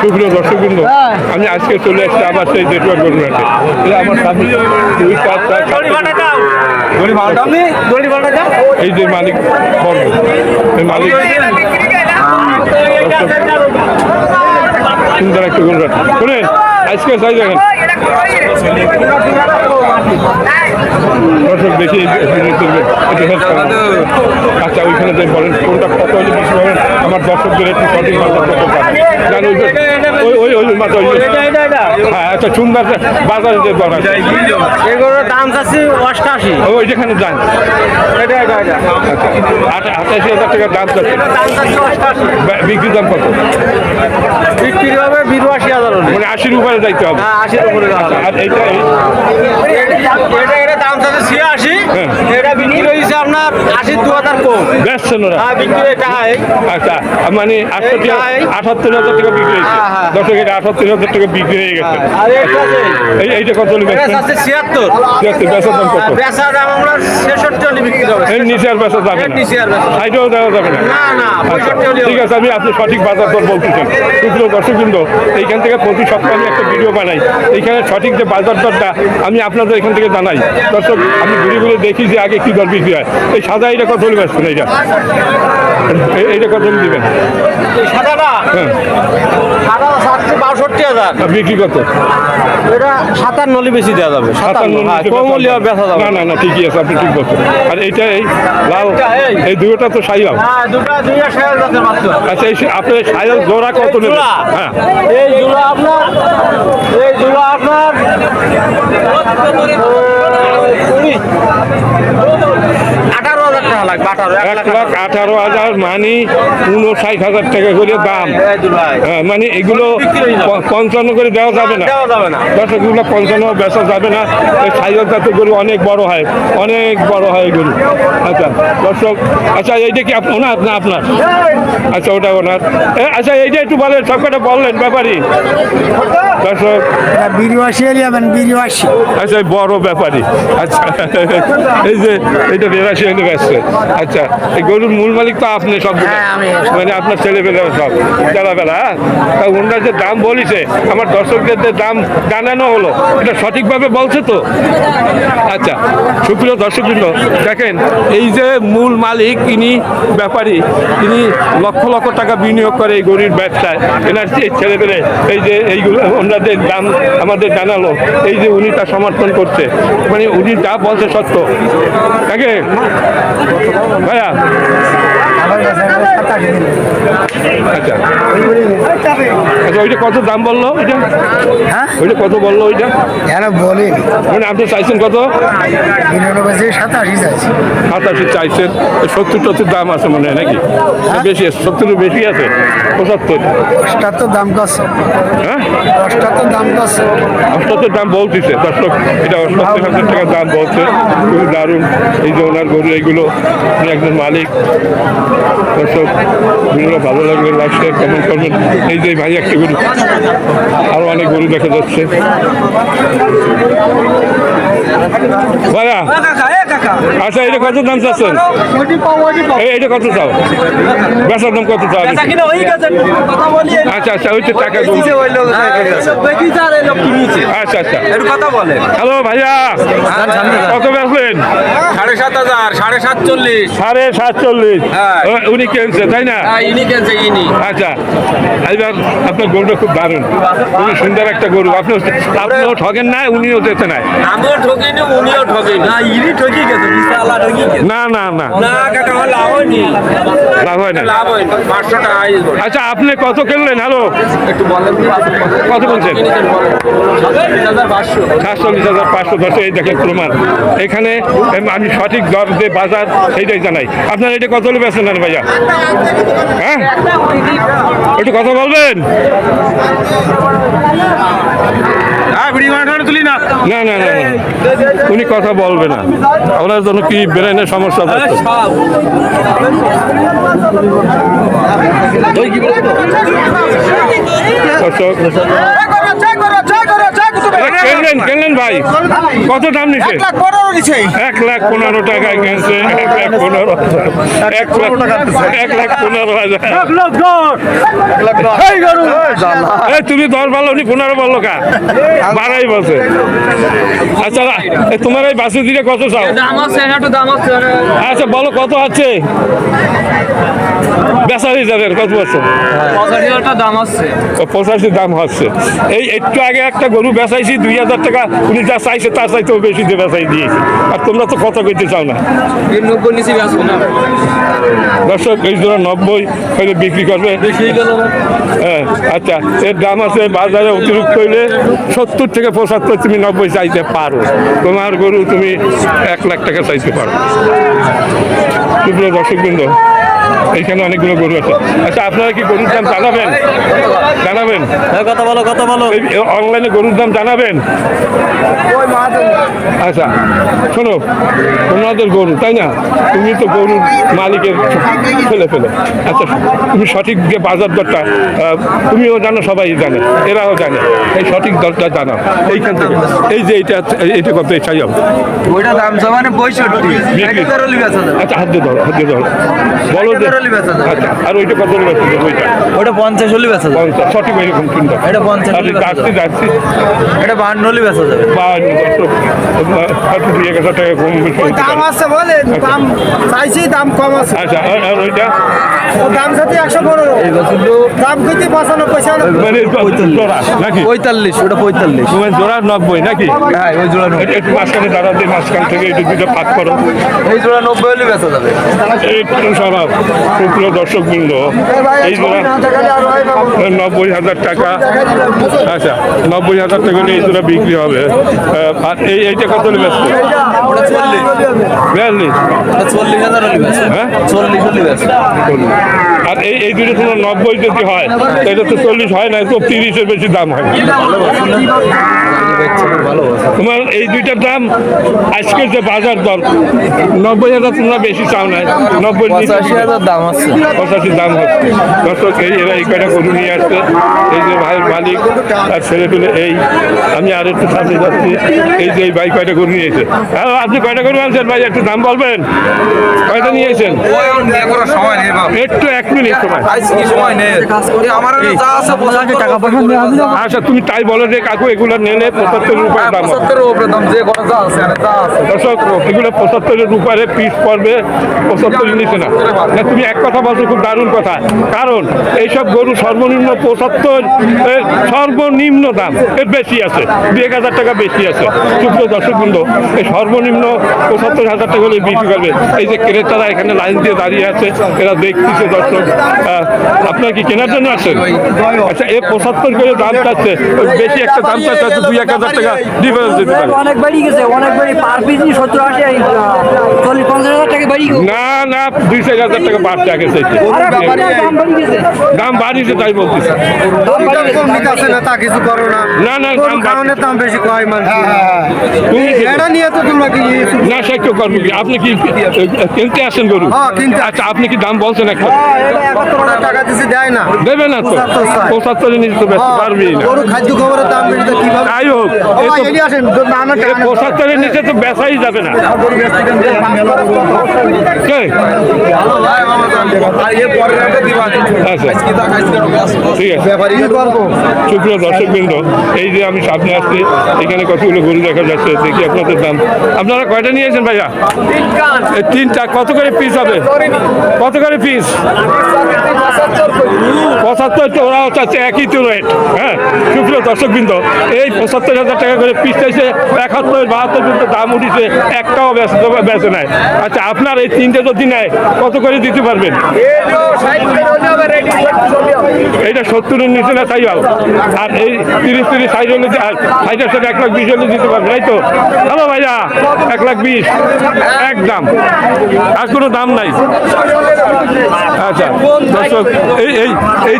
সুপ্রিয় দর্শক আমি আজকে চলে এসেছি আবার সেই নেটওয়ার্ক এটা আমার সামনে দুই চার চার এই যে মালিক বর্গ এই মালিক। সুন্দর একটা গরুরাট শুনেন আজকে চাই দেখেন দর্শক দেখি। আচ্ছা ওইখানে যে বলেন কোনটা কত হলে বেশি পাবেন আমার দর্শকদের একটু সঠিক বাজার কত পাবেন ওই ওই ওই হ্যাঁ একটা সুন্দর বাজারে যে দর আছে এগুলোর দাম চাচ্ছি অষ্টাশি ওই যেখানে যান। এটা এটা এটা। আচ্ছা আঠাশি হাজার টাকা দাম চাচ্ছি। অষ্টাশি বা- বিক্রি দাম কত? বিক্রি হবে বিরাশি হাজার মানে আশির উপরে যাইতে হবে। হ্যাঁ আশির উপরে আর এইটা এটা এটা দাম চাচ্ছে ছিয়াশি। হ্যাঁ। এটা বিক্রি আপনার আশি দু হাজার কম। বেচছেন ওরা হ্যাঁ বিক্রি আচ্ছা মানে আটষট্টি আটাত্তর হাজার টাকা বিক্রি হয়েছে। হ্যাঁ, হ্যাঁ। দর্শক এটা আটাত্তর হাজার টাকা বিক্রি হয়ে গেছে। এই এইটা কত চাচ্ছে ছিয়াত্তর। বেচার দাম কত? দাম আমরা ছেষট্টি হলে বিক্রি হবে এর নিচে আর বেচা যাবে না। নিচে আর বেচা সাইডেও দেওয়া যাবে না। না আচ্ছা, ঠিক আছে আমি আপনি সঠিক বাজার দর বলতেছেন শুক্র দর্শকবৃন্দ এইখান থেকে প্রতি সপ্তাহে আমি একটা ভিডিও বানাই। এইখানে সঠিক যে বাজার দরটা আমি আপনাদের এখান থেকে জানাই। দর্শক আমি ঘুরে ঘুরে দেখি যে আগে কি দর বিক্রি হয়। এই সাদা এইটা কত হলে বেচছেন এইটা? এই- এইটা কত হলে দিবেন? এই সাদাটা? হ্যাঁ। বাষট্টি হাজার। বিক্রি কত? এটা সাতান্ন হলে বেশি দেওয়া যাবে সাতান্ন। হ্যাঁ, কম হলে আর বেচা যাবে। না না না ঠিকই আছে আপনি ঠিক বলছেন। আর এইটা এই লাল এই। দুটোটা তো হ্যাঁ আচ্ছা এই জোড়া কত নেবেন? হ্যাঁ। এই আপনার কুড়ি আঠারো হাজার টাকা লাগবে আঠারো এক লাখ আঠারো। হাজার মানে উনষাট হাজার টাকা করে দাম। হ্যাঁ, মানে এগুলো হয়ে যাবে। প- পঞ্চান্ন করে দেওয়া যাবে না। দর্শক এগুলো পঞ্চান্ন বেচা যাবে না। এই সাইজ জাতের গরু অনেক বড় হয়। অনেক বড় হয় গরু। আচ্ছা দর্শক আচ্ছা এইটা কি ওনার না আপনার? আচ্ছা ওটা ওনার। আচ্ছা এইটা একটু বলেন সব কটা বললেন ব্যাপারই দর্শক। বিরিয়াশি এলিয়াবেন বিরিয়াশি। আচ্ছা এই বড় ব্যাপারী। আচ্ছা এই যে এইটা বেরাশি ব্যস্ত আচ্ছা এই গরুর মূল মালিক তো আপনি সব মানে আপনার ছেলে পেলে সব যারা বেলা হ্যাঁ ওনারা যে দাম বলিছে আমার দর্শকদের যে দাম জানানো হলো এটা সঠিকভাবে বলছে তো? আচ্ছা সুপ্রিয় দর্শকবৃন্দ দেখেন এই যে মূল মালিক ইনি ব্যাপারী তিনি লক্ষ লক্ষ টাকা বিনিয়োগ করে এই গরুর ব্যবসায়। এনার এই ছেলেপেলে এই যে এইগুলো ওনাদের দাম আমাদের জানালো এই যে উনি তা সমর্থন করছে। মানে উনি যা বলছে সত্য। তাকে ভাইয়া। আচ্ছা। আচ্ছা ওইটা কত দাম বলল ওইটা? হ্যাঁ? ওইটা কত বলল ওইটা? মানে আপনি চাইছেন কত? বিরানব্বই সাতাশি সাতাশি চাইছেন সত্তর টত্তর দাম আছে মনে হয় নাকি? বেশি আছে সত্তর বেশি আছে পঁচাত্তর। দাম হ্যাঁ? দাম অষ্টাত্তর দাম বলতেছে দর্শক এটা অষ্টাত্তর হাজার টাকা দাম বলছে। খুবই দারুণ এই যে ওনার গরু এইগুলো একজন মালিক। দর্শক ভালো লাগবে লাইফ শেয়ার কমেন্ট করবেন। এই যে ভাই একটা গরু আরও অনেক গরু দেখা যাচ্ছে। ভাইয়া আচ্ছা এটা কত দাম চাচ্ছেন? এই এটা কত চাও? বেচার দাম কত চাও? আচ্ছা আচ্ছা ওই তো টাকা আচ্ছা আচ্ছা। হ্যালো ভাইয়া। কত বেচলেন সাড়ে সাত হাজার সাড়ে সাতচল্লিশ। সাড়ে সাতচল্লিশ। হ্যাঁ। উনি কিনছে তাই না? হ্যাঁ ইনি কেনছে ইনি। আচ্ছা এবার আপনার গরুটা খুব দারুণ। খুবই সুন্দর একটা গরু। আপনি আপনিও ঠকেন না উনিও যেতে নাই। আমিও ঠকিনি উনিও ঠকিনি না ইনি ঠকি গেছে না না না। না কাকা লাভ হয়নি। লাভ হয় না। লাভ হয়নি পাঁচশো টাকা আচ্ছা আপনি কত কিনলেন? হ্যালো? একটু বলেন কত বলছেন সাতচল্লিশ হাজার পাঁচশো। দশ এই দেখেন প্রমাণ। এখানে আমি সঠিক দর যে বাজার সেইটাই জানাই। আপনার এটা কত হলে বেছেন আর ভাইয়া। হ্যাঁ? একটু কথা বলবেন? না না। না। উনি কথা বলবে না। আপনার জন্য কি ব্রেনের সমস্যা আছে দর্শক কেনলেন কেনলেন ভাই? কত দাম নিছে? এক লাখ পনেরো টাকা কিনছে। এক লাখ পনেরো এক লাখ এক লাখ পনেরো হাজার। এই তুমি দশ বলো নি পনেরো বলল কা? বারাই বলছে। আচ্ছা এ, তোমার এই বাসু দিলে কত চাও? দাম আছে একটু দাম আছে। আচ্ছা বলো কত আছে? বেচা হয়ে যাবে কত বছর? দাম আছে। ও পঁচাশি দাম হচ্ছে। এই একটু আগে একটা গরু বেচাইছি দুই হাজার টাকা উনি যা চাইছে তার চাইতেও বেশি দিয়ে বেচাই দিয়েছি। আর তোমরা তো কত করতে চাও না। দর্শক এই জোড়া নব্বই হইলে বিক্রি করবে। হ্যাঁ আচ্ছা এর দাম আছে বাজারে অতিরিক্ত হইলে সত্তর থেকে পঁচাত্তর তুমি নব্বই চাইতে পারো। তোমার গরু তুমি এক লাখ টাকা চাইতে পারো। দর্শকবৃন্দ এইখানে অনেকগুলো গরু আছে। আচ্ছা আপনারা কি গরুর দাম জানাবেন? জানাবেন? কথা বলো কথা বলো। অনলাইনে গরুর দাম জানাবেন? আচ্ছা শোনো তোমাদের গরু তাই না? তুমি তো গরুর মালিকের ফেলে ফেলে। আচ্ছা তুমি সঠিক যে বাজার দরটা আহ, তুমিও জানো সবাই জানে এরাও জানে। এই সঠিক দরটা জানো এইখান থেকে। এই যে এইটা এটা কত চাই ওইটা দাম জমানে পঁয়ষট্টি। আচ্ছা হাত দিয়ে ধরো হাত দিয়ে ধরো। বলো। আচ্ছা আর ওইটা কত লিবে ওইটা। ওটা পঞ্চাশ হলে বেচা যাবে। পঞ্চাশ সঠিক এরকম চিন্তা এটা পঞ্চাশ আর যাচ্ছি এটা বাহান্ন হলে বেচা যাবে। বা হয়তো দুই এক হাজার টাকা কম বেশি দাম আছে বলে দাম চাইছি দাম কম আছে। আচ্ছা আর ওইটা? দাম সাথে একশো পনেরো। দাম কিন্তু পঁচানব্বই মানে জোড়া নাকি? পঁয়তাল্লিশ ওটা পঁয়তাল্লিশ। তোমার জোড়া নব্বই নাকি? হ্যাঁ ওই জোড়া নব্বই। একটু- মাঝখানে দাঁড়া মাঝখান থেকে একটু দুটো পাক করো। এই জোড়া নব্বই হলে বেচা যাবে। একটু স্বভাব সুপ্রিয় দর্শক বৃন্দ এই জোড়া নব্বই হাজার টাকা আচ্ছা নব্বই হাজার টাকা নিয়ে এই জোড়া বিক্রি হবে। আর এই এইটা কত নেবে চল্লিশ বিয়াল্লিশ। চল্লিশ। হাজার হ্যাঁ? চল্লিশ বেচা আর এই এই দুটো তোমার নব্বই যদি হয় এটা তো চল্লিশ হয় না তো তিরিশের বেশি দাম হয়। তোমার এই দুইটার দাম আজকের যে বাজার দর নব্বই হাজার তোমরা বেশি চাও না নব্বই পঁচাশি দাম আছে। পঁচাশি দাম হচ্ছে। দর্শক এই এরা এই কয়টা গরু নিয়ে আসছে এই যে ভাইয়ের মালিক আর ছেলে পেলে এই আমি আর একটু সামনে যাচ্ছি এই যে এই ভাই কয়টা গরু নিয়েছে হ্যাঁ আপনি কয়টা গরু আনছেন ভাই একটু দাম বলবেন? কয়টা নিয়েছেন সময় নেই বাপ একটু এক মিনিট সময়। আজকে সময় নেই? এই আমার যা আছে টাকা পয়সা আচ্ছা তুমি তাই বলো যে কাকু এগুলো নিলে পঁচাত্তর রুপায় দাম পঁচাত্তরের উপরে দাম যে কোনো যা আছে আরে যা আছে। দর্শক এগুলো পঁচাত্তরের উপরে পিস পড়বে পঁচাত্তরের নিচে না। না তুমি এক কথা বলছো খুব দারুণ কথা। কারণ এইসব গরু সর্বনিম্ন পঁচাত্তর এর সর্বনিম্ন দাম এর বেশি আছে। দু এক হাজার টাকা বেশি আছে। শুক্র দর্শক বৃন্দ এই সর্বনিম্ন পঁচাত্তর হাজার টাকা হলে বিক্রি করবে। এই যে ক্রেতারা এখানে লাইন দিয়ে দাঁড়িয়ে আছে এরা দেখতেছে দর্শক। আপনার কি কেনার জন্য আসছেন আচ্ছা এ পঁচাত্তর করে দাম চাচ্ছে ওই বেশি একটা দাম চাচ্ছে দুই এক হাজার টাকা ডিফারেন্স দিতে পারে। অনেক বাড়ি গেছে অনেক বাড়ি পার পিস সত্তর আশি চল্লিশ পঞ্চাশ হাজার টাকা বাড়ি না না দুই চার হাজার টাকা বাড়ছে আগে চাইছে দাম বাড়ি দাম বাড়িয়েছে তাই বলতেছে। দাম কম না তা কিছু করো না। না না দাম বেশি কয় মানুষ? তুমি এটা নিয়ে তো তোমরা কি না আপনি কি কিনতে আসেন গরু? হ্যাঁ, কিনতে আচ্ছা আপনি কি দাম বলছেন একটা টাকা দিছি দেয় না। দেবে না তো? পঁচাত্তর। পঁচাত্তরে তো বেচতে পারবি না। গরু খাদ্য খবরের দাম বেশি কীভাবে? যাই হোক। পঁচাত্তরের নিচে তো বেচাই যাবে না। আচ্ছা। সুপ্রিয় দর্শকবৃন্দ এই যে আমি সামনে আসছি এখানে কতগুলো গরু দেখা যাচ্ছে দেখি আপনাদের দাম। আপনারা কয়টা নিয়েছেন ভাইয়া? এই তিনটা কত করে পিস হবে? কত করে পিস পঁচাত্তর তো ওরাও চাচ্ছে একই তো রেট হ্যাঁ সুপ্রিয় দর্শকবৃন্দ, এই পঁচাত্তর হাজার টাকা করে পিস চাইছে একাত্তর, বাহাত্তর পর্যন্ত দাম উঠেছে, একটাও বেঁচে নেয় আচ্ছা আপনার এই তিনটে যদি নেয়, কত করে দিতে পারবেন? এইটা সত্তরের নিচে না হোক আর এই তিরিশ তিরিশ সাইজ হলে সাইজের সাথে এক লাখ বিশ হলে দিতে পারবে, তাই তো? হ্যালো ভাইয়া, এক লাখ বিশ। এক দাম আর কোনো দাম নাই। আচ্ছা দর্শক এই এই